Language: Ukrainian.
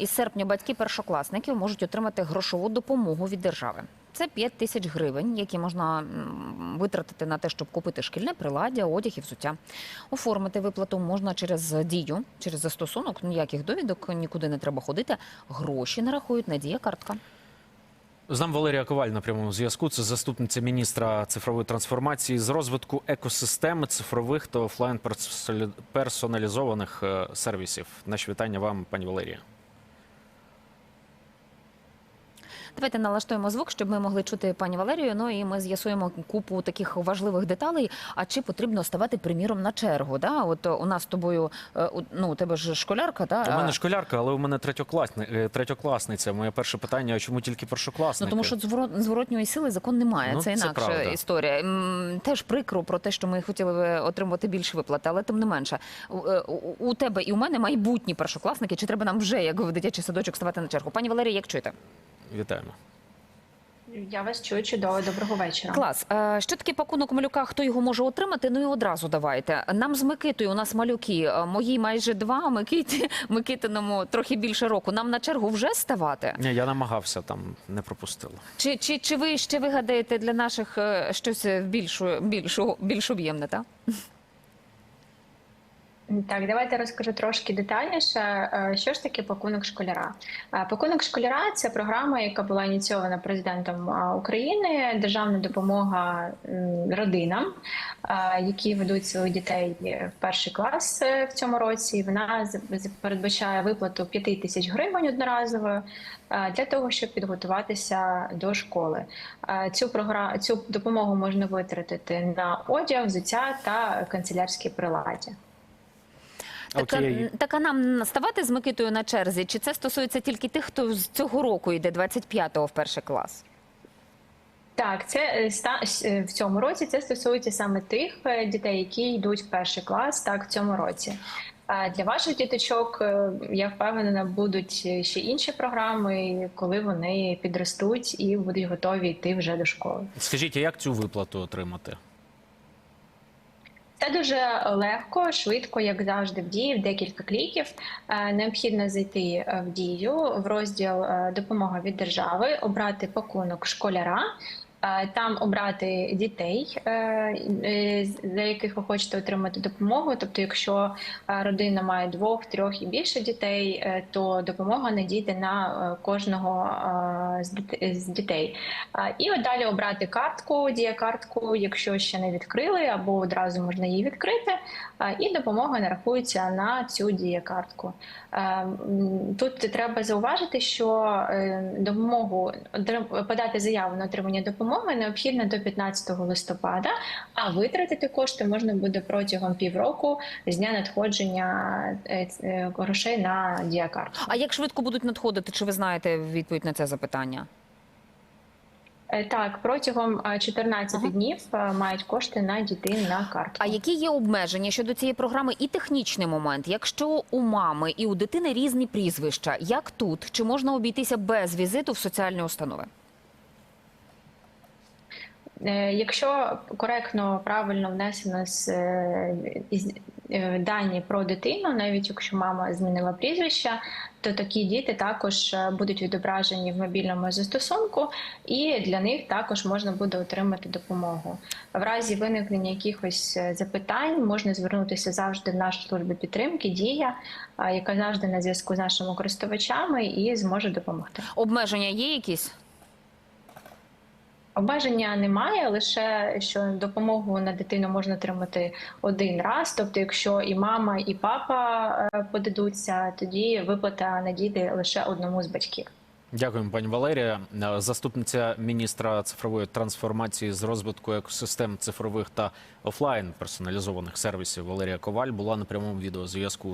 із серпня батьки першокласників можуть отримати грошову допомогу від держави. Це 5 тисяч гривень, які можна витратити на те, щоб купити шкільне приладдя, одяг і взуття. Оформити виплату можна через дію, через застосунок. Ніяких довідок, нікуди не треба ходити. Гроші нарахують на дія картка. З нами Валерія Коваль на прямому зв'язку. Це заступниця міністра цифрової трансформації з розвитку екосистеми цифрових та офлайн персоналізованих е, сервісів. Наші вітання вам, пані Валерія. Давайте налаштуємо звук, щоб ми могли чути пані Валерію. Ну і ми з'ясуємо купу таких важливих деталей. А чи потрібно ставати приміром на чергу? Да? От е, у нас з тобою, е, ну у тебе ж школярка, да? У мене школярка, але у мене третьокласни... е, третьокласниця. Моє перше питання: а чому тільки Ну тому що зворот, зворотньої сили закон немає. Ну, це це інакша правда. історія. Теж прикро про те, що ми хотіли би отримати більше виплати, але тим не менше, у тебе і у мене майбутні першокласники. Чи треба нам вже як в дитячий садочок ставати на чергу? Пані Валерія, як чуєте? Вітаємо. Я вас чую чудово. Доброго вечора. Клас. Е, Що таке пакунок малюка? Хто його може отримати? Ну і одразу давайте. Нам з Микитою у нас малюки. е, Моїй майже два, Микиті, Микитиному трохи більше року. Нам на чергу вже ставати? Ні, я намагався там, не пропустила. Чи, чи, чи ви ще вигадаєте для наших е, щось більшу, більшу, більш об'ємне, так? Так, давайте розкажу трошки детальніше, е, що ж таке пакунок школяра. Е, Пакунок школяра це програма, яка була ініційована президентом е, України, державна допомога родинам, які ведуть своїх дітей в перший клас в цьому році. Вона передбачає виплату 5 тисяч гривень одноразово для того, щоб підготуватися до школи. Цю програму цю допомогу можна витратити на одяг, взуття та канцелярські приладдя. Так, Окей. так а нам ставати з Микитою на черзі? Чи це стосується тільки тих, хто з цього року йде 25-го в перший клас? Так, це е, ста- е, в цьому році це стосується саме тих е, дітей, які йдуть в перший клас, так в цьому році. А для ваших діточок я впевнена, будуть ще інші програми, коли вони підростуть і будуть готові йти вже до школи. Скажіть, а як цю виплату отримати? Дуже легко, швидко, як завжди, в дії, в декілька кліків. Е, Необхідно зайти е, в дію в розділ е, Допомога від держави, обрати пакунок школяра. Там обрати дітей, е, е, за яких ви хочете отримати допомогу. Тобто, якщо е, родина має двох, трьох і більше дітей, то допомога надійде на кожного з дітей. І от далі обрати картку, діякартку, якщо ще не відкрили, або одразу можна її відкрити, і допомога нарахується на цю діякартку. Тут треба зауважити, що допомогу подати заяву на отримання допомоги необхідно до 15 листопада, а витратити кошти можна буде протягом півроку з дня надходження е, е, грошей на діякартку. А як швидко будуть надходити? Чи ви знаєте відповідь на це запитання? Е, Так, протягом е, 14 Ага. днів мають кошти на дітей на картку. А які є обмеження щодо цієї програми і технічний момент? Якщо у мами і у дитини різні прізвища, як тут? Чи можна обійтися без візиту в соціальні установи? Е, Якщо коректно, правильно внесено з, е, е, дані про дитину, навіть якщо мама змінила прізвище, то такі діти також будуть відображені в мобільному застосунку, і для них також можна буде отримати допомогу. В разі виникнення якихось запитань можна звернутися завжди в нашу службу підтримки Дія, яка завжди на зв'язку з нашими користувачами і зможе допомогти. Обмеження є якісь? Обмеження немає, лише що допомогу на дитину можна отримати один раз. Тобто, якщо і мама, і папа е, подадуться, тоді виплата надійде лише одному з батьків. Дякуємо, пані Валерія. Е, Заступниця міністра цифрової трансформації з розвитку екосистем цифрових та офлайн персоналізованих сервісів Валерія Коваль була на прямому відеозв'язку